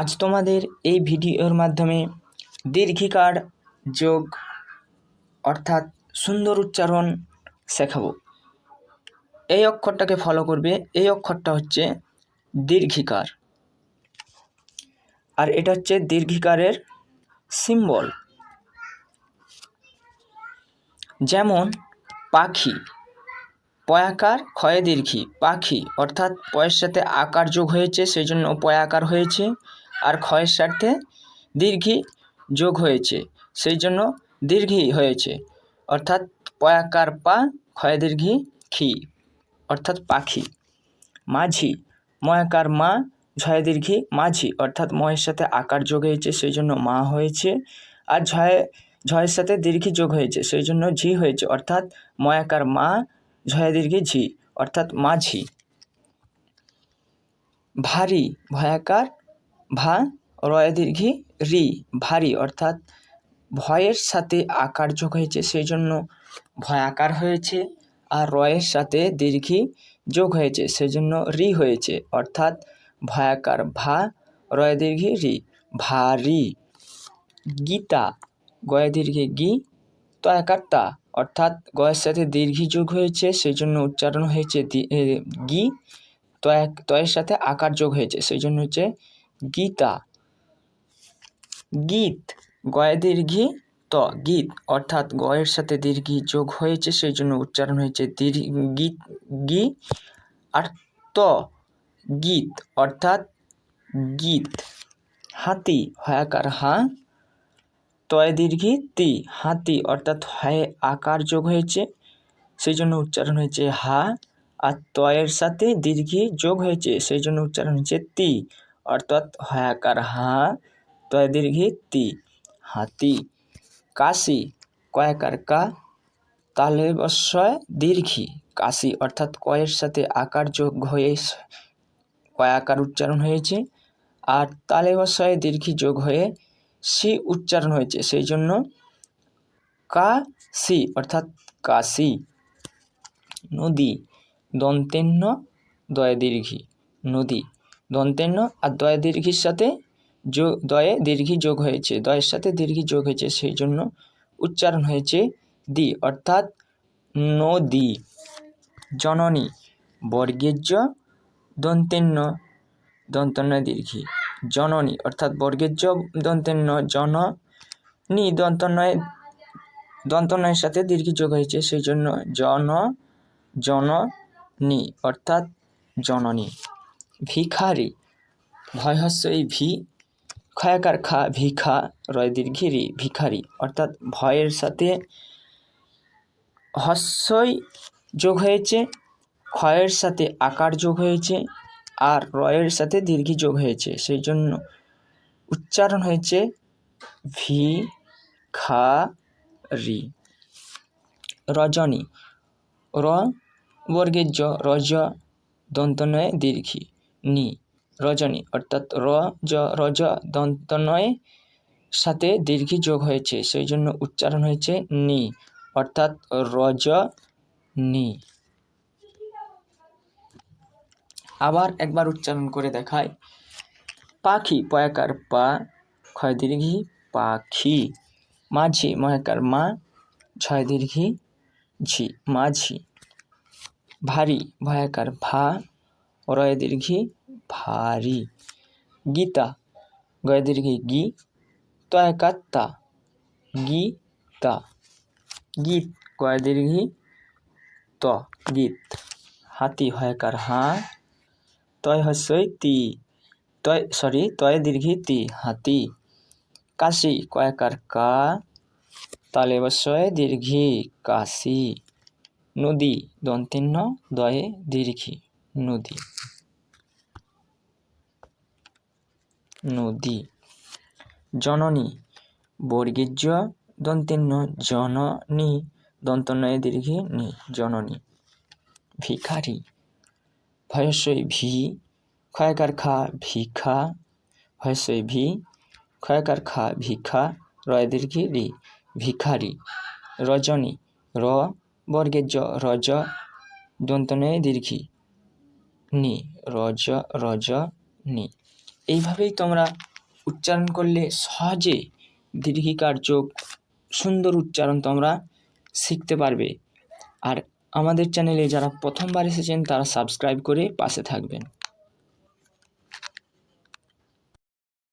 আজ তোমাদের এই ভিডিওর মাধ্যমে দীর্ঘিকার যোগ অর্থাৎ সুন্দর উচ্চারণ শেখাবো। এই অক্ষরটাকে ফলো করবে, এই অক্ষরটা হচ্ছে দীর্ঘিকার। আর এটা হচ্ছে দীর্ঘিকারের সিম্বল যেমন পাখি, পয়াকার ক্ষয়ে দীর্ঘি, পাখি অর্থাৎ পয়ের সাথে আকার যোগ হয়েছে সেই জন্য পয়াকার হয়েছে। আর ক্ষয়ের স্বার্থে দীর্ঘি যোগ হয়েছে, সেই জন্য দীর্ঘি হয়েছে। অর্থাৎ পয়াকার পা, ক্ষয় দীর্ঘি খি অর্থাৎ পাখি। মাঝি। ময়াকার মা, ঝয় দীর্ঘি, মাঝি। অর্থাৎ ময়ের সাথে আকার যোগ হয়েছে, সেই জন্য মা হয়েছে। আর ঝয়, ঝয়ের সাথে দীর্ঘি যোগ হয়েছে, সেই জন্য ঝি হয়েছে। অর্থাৎ ময়াকার মা, ঝয় দীর্ঘি, ঝি। অর্থাৎ মাঝি। ভারী, ভয়াকার ভা, রয় দীর্ঘি, রি, ভারী অর্থাৎ ভয়ের সাথে আকার যোগ হয়েছে সেই জন্য ভয়াকার হয়েছে, আর রয়ের সাথে দীর্ঘি যোগ হয়েছে, সেজন্য রি হয়েছে, অর্থাৎ ভয়াকার ভা, রয় দীর্ঘি, রি, ভারী। গীতা, গয় দীর্ঘে, গি তয়াকার তা, অর্থাৎ গয়ের সাথে দীর্ঘি যোগ হয়েছে সেই জন্য উচ্চারণ হয়েছে গি তয় তয়ের সাথে আকার যোগ হয়েছে সেই জন্য হচ্ছে গীতা। গীত, গয়ে দীর্ঘি ত, গীত, অর্থাৎ গয়ের সাথে দীর্ঘি যোগ হয়েছে সেই জন্য উচ্চারণ হয়েছে দীর্ঘ গীত গি, আর ত, গীত, অর্থাৎ গীত। হাতি, হয়াকার, হা। তয় দীর্ঘি, তি, হাতি, অর্থাৎ হয়ে আকার যোগ হয়েছে সেই জন্য উচ্চারণ হয়েছে হা। আর তয়ের সাথে দীর্ঘি যোগ হয়েছে সেই জন্য উচ্চারণ হচ্ছে তি। অর্থাৎ হয়াকার হা তয় দীর্ঘি তি, হাতি, কাশি, কয়াকার কা তালে বস্বয় দীর্ঘি, কাশি অর্থাৎ কয়ের সাথে আকার যোগ হয়ে কয়াকার উচ্চারণ হয়েছে, আর তালে বস্বয়ে দীর্ঘি যোগ হয়ে সি উচ্চারণ হয়েছে, সেই জন্য কা সি অর্থাৎ কাশি, নদী দন্তেন্ন দয় দীর্ঘি নদী। দন্তেন্ন আর দয় দীর্ঘির সাথে যোগ দয়ে দীর্ঘি যোগ হয়েছে। দয়ের সাথে দীর্ঘি যোগ হয়েছে, সেই জন্য উচ্চারণ হয়েছে দি, অর্থাৎ নদী জননী বর্গের জ দন্তেন্ন দন্তন্য দীর্ঘি। জননী, অর্থাৎ বর্গের জ দন্তেন্ন জন নি দন্তন্নয় দন্তনয়ের সাথে দীর্ঘি যোগ হয়েছে, সেই জন্য জন, জননী, অর্থাৎ জননী। ভিখারি। ভয় হস্য এই ভি ক্ষয়াকার খা ভিখা রয় দীর্ঘিরি ভিখারি। অর্থাৎ ভয়ের সাথে হস্যই যোগ হয়েছে, ক্ষয়ের সাথে আকার যোগ হয়েছে, আর রয়ের সাথে দীর্ঘি যোগ হয়েছে। সেই জন্য উচ্চারণ হয়েছে ভি খা রি রজনী। র বর্গের জ রজ, দন্তনয়ে, দীর্ঘি। নি, রজনী, অর্থাৎ র, জ, রজ, দন্তনয়ে সাথে দীর্ঘি যোগ হয়েছে সেই জন্য উচ্চারণ হয়েছে নি, অর্থাৎ রজ, নি। আবার একবার উচ্চারণ করে দেখায় পাখি, পয়াকার পা, ক্ষয় দীর্ঘি, পাখি। মাঝি ময়াকার মা, ছয় দীর্ঘি, ঝি, মাঝি। ভারী, ভয়াকার ভা রয় দীর্ঘি ভারী। গীতা গয় দীর্ঘি গি তয়াকার তা গীতা। গীত গয় দীর্ঘি ত, গীত। হাতি হয়াকার হা তয় হস্যই তি, তয় সরি তয় দীর্ঘি তি, হাতি। কাশি কয়াকার কা, তালে বস্বয়ে দীর্ঘি কাশি। নদী দন্তিন্ন দয়ে দীর্ঘি। নদী। নদী। জননী। বর্গীর জ দন্তিন্ন জননী। দন্তনয়ে দীর্ঘি নি জননী। ভিখারি। ভয়সই ভি ক্ষয়কার খা ভিখা। ভয়সই ভি ক্ষয়কার খা ভিখা। রয় দীর্ঘি রি ভিখারি। রজনী। র বর্গের রজ। দন্তনয়ে দীর্ঘি নি, রজ রজ, নি। এইভাবেই তোমরা উচ্চারণ করলে সহজে দীর্ঘিকার যোগ সুন্দর উচ্চারণ তোমরা শিখতে পারবে। আর আমাদের চ্যানেলে যারা প্রথমবার এসেছেন, তারা সাবস্ক্রাইব করে পাশে থাকবেন।